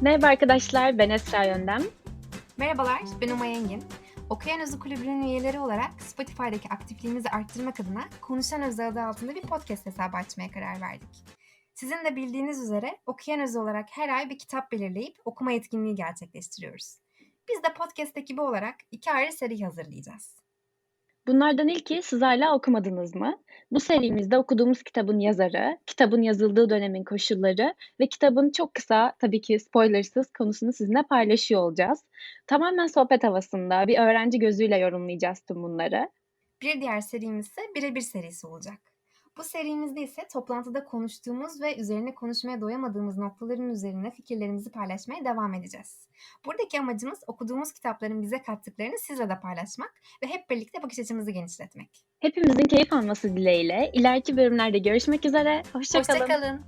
Merhaba arkadaşlar, ben Esra Yöndem. Merhabalar, ben Umay Engin. Okuyan Özü Kulübü'nün üyeleri olarak Spotify'daki aktifliğimizi arttırmak adına Konuşan Özü adı altında bir podcast hesabı açmaya karar verdik. Sizin de bildiğiniz üzere Okuyan Özü olarak her ay bir kitap belirleyip okuma etkinliği gerçekleştiriyoruz. Biz de podcast ekibi olarak iki ayrı seri hazırlayacağız. Bunlardan ilki siz hala okumadınız mı? Bu serimizde okuduğumuz kitabın yazarı, kitabın yazıldığı dönemin koşulları ve kitabın çok kısa, tabii ki spoilersız konusunu sizinle paylaşıyor olacağız. Tamamen sohbet havasında, bir öğrenci gözüyle yorumlayacağız tüm bunları. Bir diğer serimiz ise birebir serisi olacak. Bu serimizde ise toplantıda konuştuğumuz ve üzerine konuşmaya doyamadığımız noktaların üzerine fikirlerimizi paylaşmaya devam edeceğiz. Buradaki amacımız okuduğumuz kitapların bize kattıklarını sizle de paylaşmak ve hep birlikte bakış açımızı genişletmek. Hepimizin keyif alması dileğiyle ileriki bölümlerde görüşmek üzere. Hoşçakalın. Hoşçakalın.